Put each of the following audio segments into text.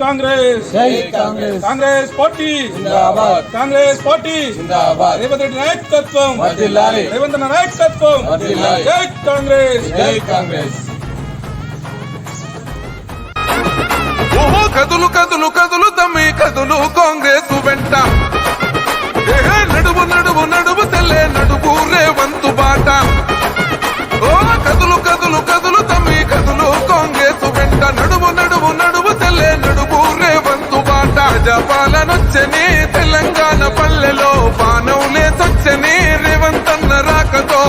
కాంగ్రెస్. జై కాంగ్రెస్. కాంగ్రెస్ పార్టీ. జిందాబాద్. కాంగ్రెస్ పార్టీ. జిందాబాద్. రేవంత్ రెడ్డి నాయకత్వం. రేవంత్ నాయకత్వం. జై కాంగ్రెస్. జై కాంగ్రెస్. ఓహో కదులు కదులు కదులు తమ్మి కదులు కాంగ్రెస్. జపాలనొచ్చని తెలంగాణ పల్లెలో బాణంలే సొచ్చని రేవంతన్న రాకతో.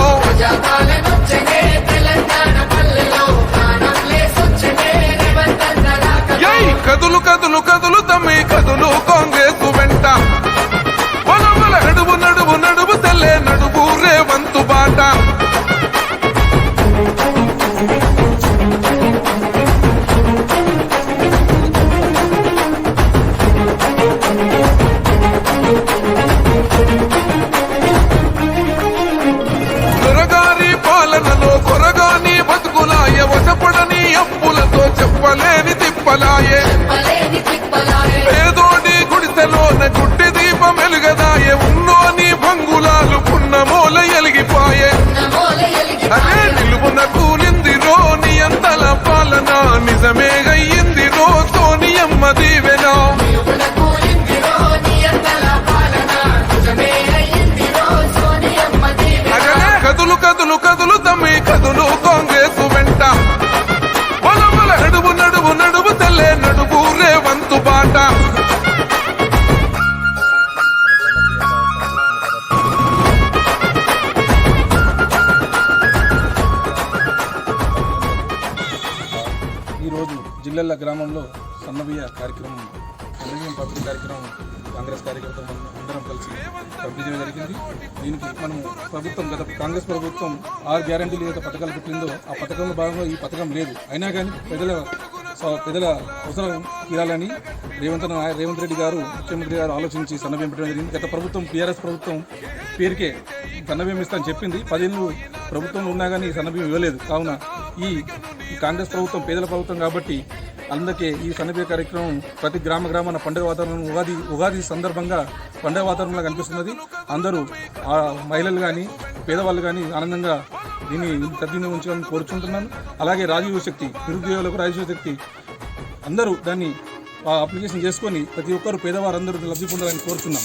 పిల్లల గ్రామంలో సన్నబియ్య కార్యక్రమం సన్నబియ్యం పంపిణీ కార్యక్రమం కాంగ్రెస్ కార్యకర్తలు అందరం కలిసి పంపించడం జరిగింది. దీనికి మనం ప్రభుత్వం గత కాంగ్రెస్ ప్రభుత్వం ఆరు గ్యారంటీలు ఏదైతే పథకాలు పెట్టిందో ఆ పథకంలో భాగంగా ఈ పథకం లేదు. అయినా కానీ ప్రజల స- ప్రజల అవసరం తీరాలని రేవంత్ నాయ- రేవంత్ రెడ్డి గారు ముఖ్యమంత్రి గారు ఆలోచించి సన్నబియ్యం పెట్టడం జరిగింది. గత ప్రభుత్వం టీఆర్ఎస్ ప్రభుత్వం పేరుకే సన్నబియ్యం ఇస్తామని చెప్పింది. పదేళ్ళు ప్రభుత్వంలో ఉన్నా కానీ సన్నబియ్యం ఇవ్వలేదు. కావున ఈ కాంగ్రెస్ ప్రభుత్వం పేదల ప్రభుత్వం కాబట్టి అందుకే ఈ సన్నబియ్య కార్యక్రమం ప్రతి గ్రామ గ్రామాన పండుగ వాతావరణం ఉగాది ఉగాది సందర్భంగా పండుగ వాతావరణంలో కనిపిస్తున్నది. అందరూ ఆ మహిళలు కానీ పేదవాళ్ళు కానీ ఆనందంగా దీన్ని సద్వినియోగం ఉంచాలని కోరుచుంటున్నాను. అలాగే రాజీవ శక్తి నిరుద్యోగులకు రాజీవ శక్తి అందరూ దాన్ని ఆ అప్లికేషన్ చేసుకొని ప్రతి ఒక్కరు పేదవారందరూ లబ్ధి పొందాలని కోరుచున్నాం.